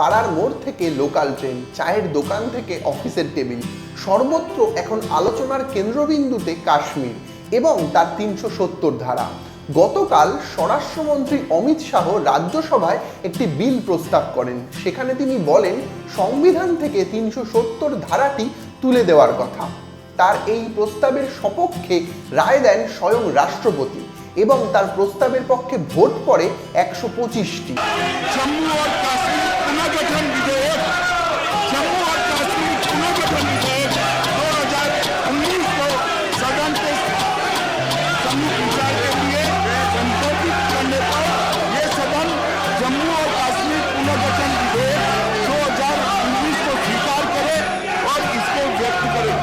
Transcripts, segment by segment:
পাড়ার মোড় থেকে লোকাল ট্রেন, চায়ের দোকান থেকে অফিসের টেবিল, সর্বত্র এখন আলোচনার কেন্দ্রবিন্দুতে কাশ্মীর এবং তার তিনশো সত্তর ধারা। গতকাল স্বরাষ্ট্রমন্ত্রী অমিত শাহ রাজ্যসভায় একটি বিল প্রস্তাব করেন। সেখানে তিনি বলেন, সংবিধান থেকে তিনশো সত্তর ধারাটি তুলে দেওয়ার কথা। তার এই প্রস্তাবের সপক্ষে রায় দেন স্বয়ং রাষ্ট্রপতি এবং তার প্রস্তাবের পক্ষে ভোট পড়ে একশো পঁচিশটি। पुनर्गठन विधेयक जम्मू और कश्मीर पुनर्गठन विधेयक दो हजार उन्नीस को सदन के संयुक्त विचार के लिए संशोधित करने पर ये सदन जम्मू और कश्मीर पुनर्गठन विधेयक दो हजार उन्नीस को स्वीकार करे और इसको व्यक्त करे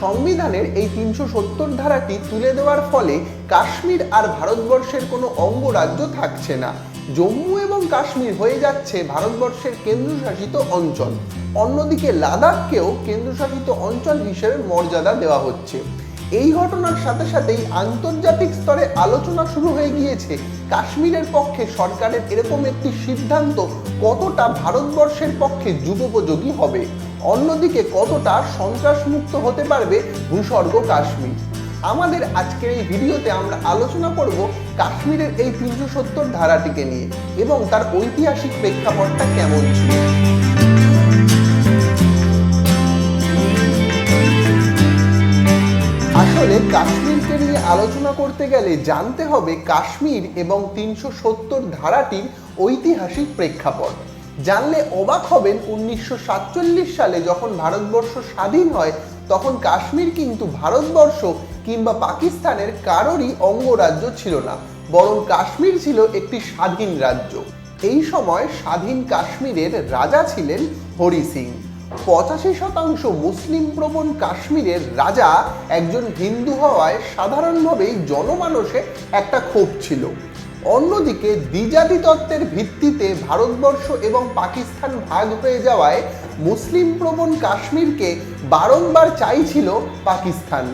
সংবিধানের এই তিনশো সত্তর ধারাটি তুলে দেওয়ার ফলে কাশ্মীর আর ভারতবর্ষের কোনো অঙ্গরাজ্য থাকছে না জম্মু এবং কাশ্মীর হয়ে যাচ্ছে ভারতবর্ষের কেন্দ্রশাসিত অঞ্চল। অন্যদিকে লাদাখকেও কেন্দ্রশাসিত অঞ্চল হিসেবে মর্যাদা দেওয়া হচ্ছে। এই ঘটনার সাথে সাথেই আন্তর্জাতিক স্তরে আলোচনা শুরু হয়ে গিয়েছে। কাশ্মীরের পক্ষে সরকারের এরকম একটি সিদ্ধান্ত কতটা ভারতবর্ষের পক্ষে যুগোপযোগী হবে? অন্যদিকে কতটা সন্ত্রাসমুক্ত হতে পারবে ভূস্বর্গ কাশ্মীর? আমাদের আজকের এই ভিডিওতে আমরা আলোচনা করব কাশ্মীরের এই তিনশো সত্তর ধারাটিকে নিয়ে এবং তার ঐতিহাসিক প্রেক্ষাপটটা কেমন ছিল। আসলে কাশ্মীরকে নিয়ে আলোচনা করতে গেলে জানতে হবে কাশ্মীর এবং তিনশো সত্তর ধারাটির ঐতিহাসিক প্রেক্ষাপট। জানলে অবাক হবেন উনিশশো সাতচল্লিশ সালে যখন ভারতবর্ষ স্বাধীন হয়, তখন কাশ্মীর কিন্তু ভারতবর্ষ কিংবা পাকিস্তানের কারোরই অঙ্গরাজ্য ছিল না, বরং কাশ্মীর ছিল একটি স্বাধীন রাজ্য। এই সময় স্বাধীন কাশ্মীরের রাজা ছিলেন হরি সিং। পঁচাশি শতাংশ মুসলিম প্রবণ কাশ্মীরের রাজা একজন হিন্দু হওয়ায় সাধারণভাবেই জনমানসে একটা ক্ষোভ ছিল। অন্যদিকে দ্বিজাতি তত্ত্বের ভিত্তিতে ভারতবর্ষ এবং পাকিস্তান ভাগ হয়ে যাওয়ায় মুসলিম প্রবণ কাশ্মীরকে বারংবার চাইছিল পাকিস্তান।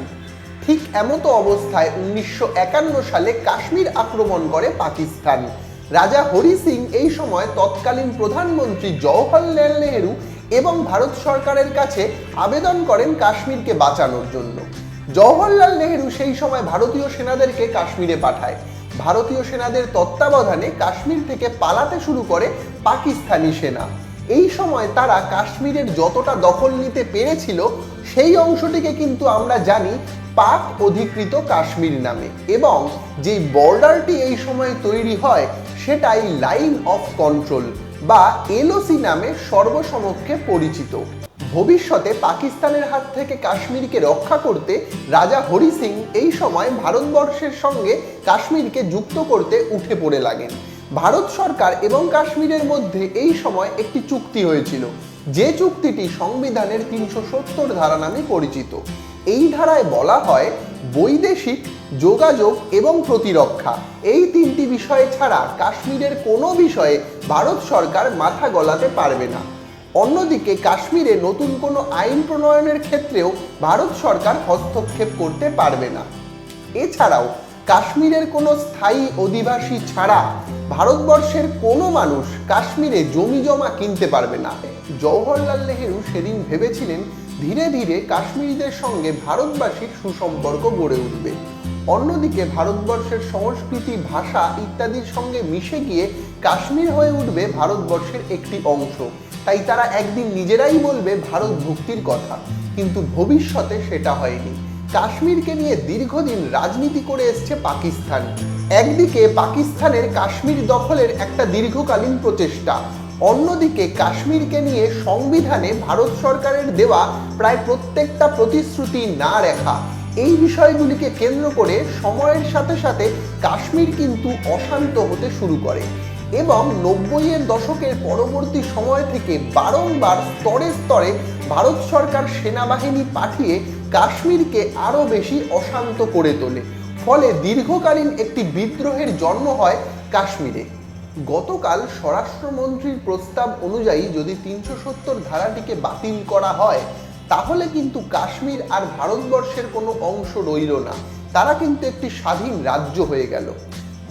ঠিক এমতো অবস্থায় উনিশশো একান্ন সালে কাশ্মীর আক্রমণ করে পাকিস্তান। রাজা হরি সিং এই সময় তৎকালীন প্রধানমন্ত্রী জওহরলাল নেহেরু এবং ভারত সরকারের কাছে আবেদন করেন কাশ্মীরকে বাঁচানোর জন্য। জওহরলাল নেহেরু সেই সময় ভারতীয় সেনাদেরকে কাশ্মীরে পাঠায়। ভারতীয় সেনাদের তত্ত্বাবধানে কাশ্মীর থেকে পালাতে শুরু করে পাকিস্তানি সেনা। এই সময় তারা কাশ্মীরের যতটা দখল নিতে পেরেছিল, সেই অংশটিকে কিন্তু আমরা জানি পাক অধিকৃত কাশ্মীর নামে এবং যে বর্ডারটি এই সময় তৈরি হয় সেটাই লাইন অফ কন্ট্রোল বা এলওসি নামে সর্বসমক্ষে পরিচিত। ভবিষ্যতে পাকিস্তানের হাত থেকে কাশ্মীরকে রক্ষা করতে রাজা হরি সিং এই সময় ভারতবর্ষের সঙ্গে কাশ্মীরকে যুক্ত করতে উঠে পড়ে লাগেন। ভারত সরকার এবং কাশ্মীরের মধ্যে এই সময় একটি চুক্তি হয়েছিল। যে চুক্তিটি সংবিধানের তিনশো সত্তর ধারা নামে পরিচিত, এই ধারায় বলা হয় বৈদেশিক যোগাযোগ এবং প্রতিরক্ষা। এই তিনটি বিষয় ছাড়া কাশ্মীরের কোনো বিষয়ে ভারত সরকার মাথা গলাতে পারবে না। অন্যদিকে কাশ্মীরে নতুন কোনো আইন প্রণয়নের ক্ষেত্রেও ভারত সরকার হস্তক্ষেপ করতে পারবে না। এছাড়াও কাশ্মীরের কোনো স্থায়ী অধিবাসী ছাড়া ভারতবর্ষের কোনো মানুষ কাশ্মীরে জমি জমা কিনতে পারবে না। জওহরলাল নেহেরু সেদিন ভেবেছিলেন ধীরে ধীরে কাশ্মীরিদের সঙ্গে ভারতবাসীর সুসম্পর্ক গড়ে উঠবে। অন্যদিকে ভারতবর্ষের সংস্কৃতি, ভাষা ইত্যাদির সঙ্গে মিশে গিয়ে কাশ্মীর হয়ে উঠবে ভারতবর্ষের একটি অংশ। তাই তারা একদিন নিজেরাই বলবে ভারত ভুক্তির কথা। কিন্তু ভবিষ্যতে সেটা হয়নি। কাশ্মীরকে নিয়ে দীর্ঘদিন রাজনীতি করে এসছে পাকিস্তান। একদিকে পাকিস্তানের কাশ্মীর দখলের একটা দীর্ঘকালীন প্রচেষ্টা, অন্যদিকে কাশ্মীরকে নিয়ে সংবিধানে ভারত সরকারের দেওয়া প্রায় প্রত্যেকটা প্রতিশ্রুতি না রেখা। এই বিষয়গুলিকে কেন্দ্র করে সময়ের সাথে সাথে কাশ্মীর কিন্তু অশান্ত হতে শুরু করে এবং নব্বইয়ের দশকের পরবর্তী সময় থেকে বারংবার স্তরে স্তরে ভারত সরকার সেনাবাহিনী পাঠিয়ে কাশ্মীরকে আরও বেশি অশান্ত করে তোলে। ফলে দীর্ঘকালীন একটি বিদ্রোহের জন্ম হয় কাশ্মীরে। গতকাল স্বরাষ্ট্রমন্ত্রীর প্রস্তাব অনুযায়ী যদি তিনশো সত্তর ধারাটিকে বাতিল করা হয়, তাহলে কিন্তু কাশ্মীর আর ভারতবর্ষের কোনো অংশ রইল না। তারা কিন্তু একটি স্বাধীন রাজ্য হয়ে গেল।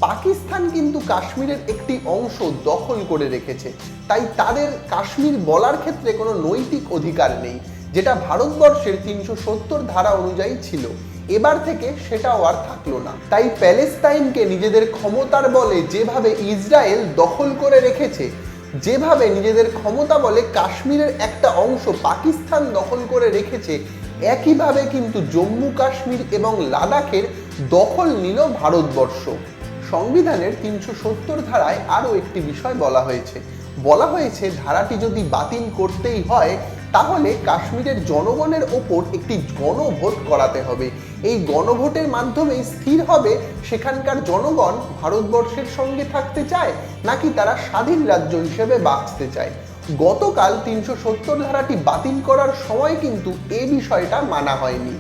পাকিস্তান কিন্তু কাশ্মীরের একটি অংশ দখল করে রেখেছে। তাই তাদের কাশ্মীর বলার ক্ষেত্রে কোনো নৈতিক অধিকার নেই, যেটা ভারতবর্ষের তিনশো সত্তর ধারা অনুযায়ী ছিল। এবার থেকে সেটাও আর থাকল না। তাই প্যালেস্তাইনকে নিজেদের ক্ষমতার বলে যেভাবে ইসরায়েল দখল করে রেখেছে, যেভাবে নিজেদের ক্ষমতা বলে কাশ্মীরের একটা অংশ পাকিস্তান দখল করে রেখেছে, একইভাবে কিন্তু জম্মু কাশ্মীর এবং লাদাখের দখল নিল ভারতবর্ষ। সংবিধানের তিনশো সত্তর ধারায় আরও একটি বিষয় বলা হয়েছে। বলা হয়েছে, ধারাটি যদি বাতিল করতেই হয়, তাহলে কাশ্মীরের জনগণের ওপর একটি গণভোট করাতে হবে। এই গণভোটের মাধ্যমে স্থির হবে সেখানকার জনগণ ভারতবর্ষের সঙ্গে থাকতে চায়, নাকি তারা স্বাধীন রাজ্য হিসেবে বাঁচতে চায়। গতকাল তিনশো সত্তর ধারাটি বাতিল করার সময় কিন্তু এ বিষয়টা মানা হয়নি।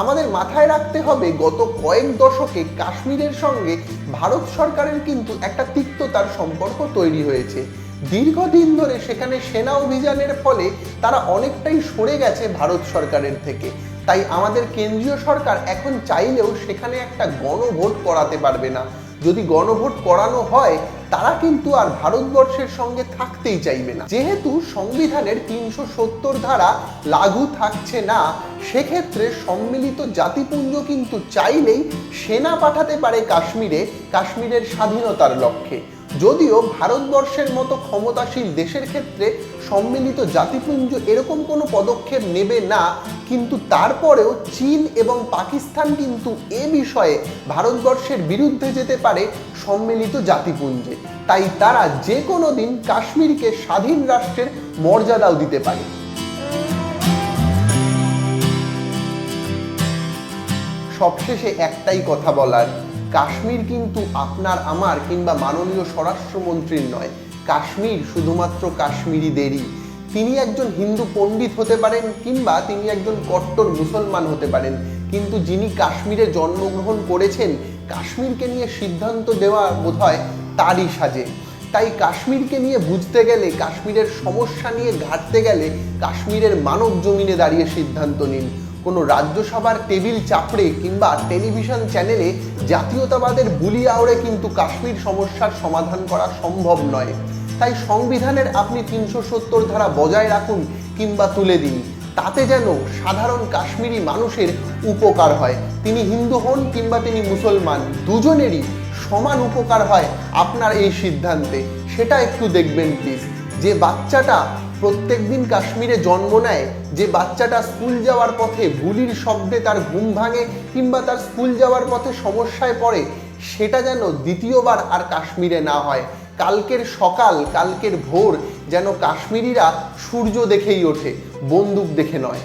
আমাদের মাথায় রাখতে হবে গত কয়েক দশকে কাশ্মীরের সঙ্গে ভারত সরকারের কিন্তু একটা তিক্ততার সম্পর্ক তৈরি হয়েছে। দীর্ঘদিন ধরে সেখানে সেনা অভিযানের ফলে তারা অনেকটাই সরে গেছে ভারত সরকারের থেকে। তাই আমাদের কেন্দ্রীয় সরকার এখন চাইলেও সেখানে একটা গণভোট করাতে পারবে না। যদি গণভোট করানো হয় তারা কিন্তু আর ভারতবর্ষের সঙ্গে থাকতেই চাইবে না। যেহেতু সংবিধানের তিনশো সত্তর ধারা লাগু থাকছে না, সেক্ষেত্রে সম্মিলিত জাতিপুঞ্জ কিন্তু চাইলেই সেনা পাঠাতে পারে কাশ্মীরে, কাশ্মীরের স্বাধীনতার লক্ষ্যে। যদিও ভারতবর্ষের মতো ক্ষমতাশীল দেশের ক্ষেত্রে সম্মিলিত জাতিপুঞ্জ এরকম কোনো পদক্ষেপ নেবে না, কিন্তু তারপরেও চীন এবং পাকিস্তান কিন্তু এ বিষয়ে ভারতবর্ষের বিরুদ্ধে যেতে পারে সম্মিলিত জাতিপুঞ্জে। তাই তারা যে কোনো দিন কাশ্মীরকে স্বাধীন রাষ্ট্রের মর্যাদাও দিতে পারে। সবশেষে একটাই কথা বলার কাশ্মীর কিন্তু আপনার আমার কিংবা মাননীয় স্বরাষ্ট্রমন্ত্রীর নয়। কাশ্মীর শুধুমাত্র কাশ্মীরিদেরই। তিনি একজন হিন্দু পণ্ডিত হতে পারেন কিংবা তিনি একজন কট্টর মুসলমান হতে পারেন। কিন্তু যিনি কাশ্মীরে জন্মগ্রহণ করেছেন, কাশ্মীরকে নিয়ে সিদ্ধান্ত দেওয়া বোধ হয় তারই সাজে। তাই কাশ্মীরকে নিয়ে বুঝতে গেলে, কাশ্মীরের সমস্যা নিয়ে ঘাটতে গেলে কাশ্মীরের মানব জমিনে দাঁড়িয়ে সিদ্ধান্ত নিন। কোনো রাজ্যসভার টেবিল চাপড়ে কিংবা টেলিভিশন চ্যানেলে জাতীয়তাবাদের বুলি আওড়ে কিন্তু কাশ্মীর সমস্যার সমাধান করা সম্ভব নয়। তাই সংবিধানের আপনি তিনশো সত্তর ধারা বজায় রাখুন কিংবা তুলে দিন। তাতে যেন সাধারণ কাশ্মীরি মানুষের উপকার হয়। তিনি হিন্দু হন কিংবা তিনি মুসলমান, দুজনেরই সমান উপকার হয় আপনার এই সিদ্ধান্তে। সেটা একটু দেখবেন প্লিজ যে বাচ্চাটা প্রত্যেকদিন কাশ্মীরে জন্ম নেয় যে বাচ্চাটা স্কুল যাওয়ার পথে গুলির শব্দে তার ঘুম ভাঙে কিংবা তার স্কুল যাওয়ার পথে সমস্যায় পড়ে, সেটা যেন দ্বিতীয়বার আর কাশ্মীরে না হয়। কালকের সকাল, কালকের ভোর যেন কাশ্মীরিরা সূর্য দেখেই ওঠে, বন্দুক দেখে নয়।